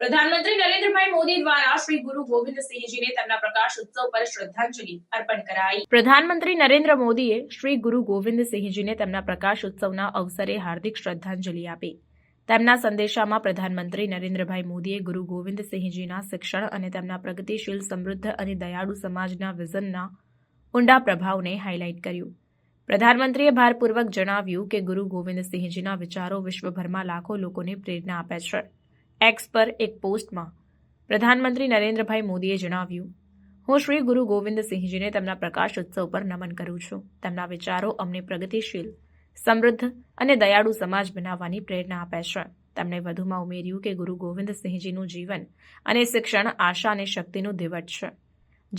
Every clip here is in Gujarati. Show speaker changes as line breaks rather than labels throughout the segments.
પ્રધાનમંત્રી નરેન્દ્રભાઈ મોદી દ્વારા શ્રી ગુરુ ગોવિંદસિંહજીને તેમના પ્રકાશ ઉત્સવ પર શ્રદ્ધાંજલિ અર્પણ કરાઈ પ્રધાનમંત્રી નરેન્દ્ર મોદીએ શ્રી ગુરુ ગોવિંદસિંહજીને તેમના પ્રકાશ ઉત્સવના અવસરે હાર્દિક શ્રદ્ધાંજલિ આપી તેમના સંદેશામાં પ્રધાનમંત્રી નરેન્દ્રભાઈ મોદીએ ગુરુ ગોવિંદસિંહજીના શિક્ષણ અને તેમના પ્રગતિશીલ સમૃદ્ધ અને દયાળુ સમાજના વિઝનના ઊંડા પ્રભાવને હાઇલાઇટ કર્યું પ્રધાનમંત્રીએ ભારપૂર્વક જણાવ્યું કે ગુરુ ગોવિંદસિંહજીના વિચારો વિશ્વભરમાં લાખો લોકોને પ્રેરણા આપે છે એક્સ પર એક પોસ્ટમાં પ્રધાનમંત્રી નરેન્દ્રભાઈ મોદીએ જણાવ્યું હું શ્રી ગુરુ ગોવિંદસિંહજીને તેમના પ્રકાશ ઉત્સવ પર નમન કરું છું તેમના વિચારો અમને પ્રગતિશીલ સમૃદ્ધ અને દયાળુ સમાજ બનાવવાની પ્રેરણા આપે છે તેમણે વધુમાં ઉમેર્યું કે ગુરુ ગોવિંદસિંહજીનું જીવન અને શિક્ષણ આશા અને શક્તિનું દિવટ છે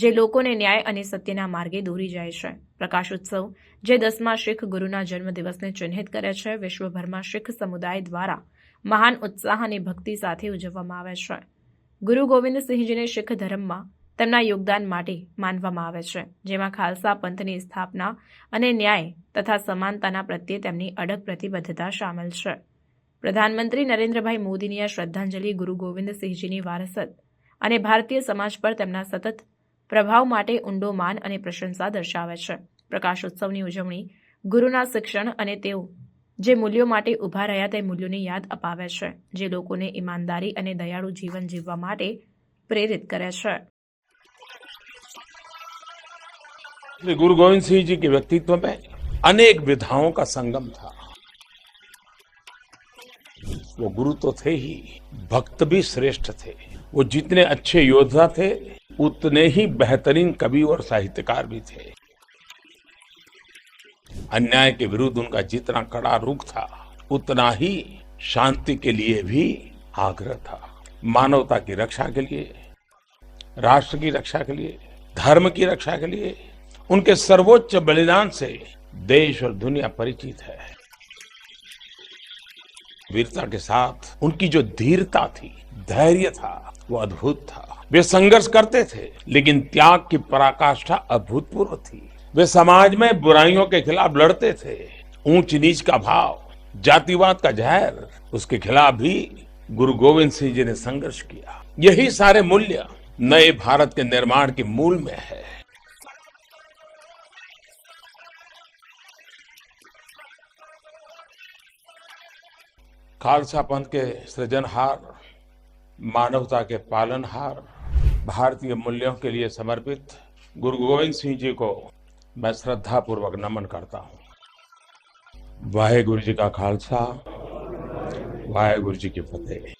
જે લોકોને ન્યાય અને સત્યના માર્ગે દોરી જાય છે પ્રકાશ ઉત્સવ જે દસમા શીખ ગુરુના જન્મદિવસને ચિહ્નિત કરે છે વિશ્વભરમાં શીખ સમુદાય દ્વારા મહાન ઉત્સાહ અને ભક્તિ સાથે ઉજવવામાં આવે છે ગુરુ ગોવિંદ સિંહજીને શીખ ધર્મમાં તેમના યોગદાન માટે માનવામાં આવે છે જેમાં ખાલસા પંથની સ્થાપના અને ન્યાય તથા સમાનતાના પ્રત્યે તેમની અડગ પ્રતિબદ્ધતા સામેલ છે પ્રધાનમંત્રી નરેન્દ્રભાઈ મોદીની આ શ્રદ્ધાંજલિ ગુરુ ગોવિંદસિંહજીની વારસત અને ભારતીય સમાજ પર તેમના સતત પ્રભાવ માટે ઊંડો માન અને પ્રશંસા દર્શાવે છે પ્રકાશોત્સવની ઉજવણી ગુરુના શિક્ષણ અને તેઓ જે મૂલ્યો માટે ઉભા રહ્યા તે મૂલ્યોને યાદ અપાવ્યા છે જે લોકોએ ઈમાનદારી અને દયાળો જીવન જીવવા માટે પ્રેરિત કર્યા છે
લે ગુરુ ગોવિંદ સિંહજી કે વ્યક્તિત્વમાં अनेक વિધાઓનો સંગમ થા વો ગુરુ તો થઈ ભક્ત ભી શ્રેષ્ઠ થે વો જીતને અચ્છે યોદ્ધા થે ઉતને હી બેહતરીન કવિ ઓર સાહિત્યકાર ભી થે अन्याय के विरुद्ध उनका जितना कड़ा रुख था उतना ही शांति के लिए भी आग्रह था मानवता की रक्षा के लिए राष्ट्र की रक्षा के लिए धर्म की रक्षा के लिए उनके सर्वोच्च बलिदान से देश और दुनिया परिचित है वीरता के साथ उनकी जो धीरता थी धैर्य था वो अद्भुत था वे संघर्ष करते थे लेकिन त्याग की पराकाष्ठा अभूतपूर्व थी वे समाज में बुराइयों के खिलाफ लड़ते थे ऊंच नीच का भाव जातिवाद का जहर उसके खिलाफ भी गुरु गोविंद सिंह जी ने संघर्ष किया यही सारे मूल्य नए भारत के निर्माण के मूल में है खालसा पंथ के सृजनहार मानवता के पालनहार भारतीय मूल्यों के लिए समर्पित गुरु गोविंद सिंह जी को मैं श्रद्धा पूर्वक नमन करता हूँ वाहे गुरु जी का खालसा वाहे गुरु जी की फतेह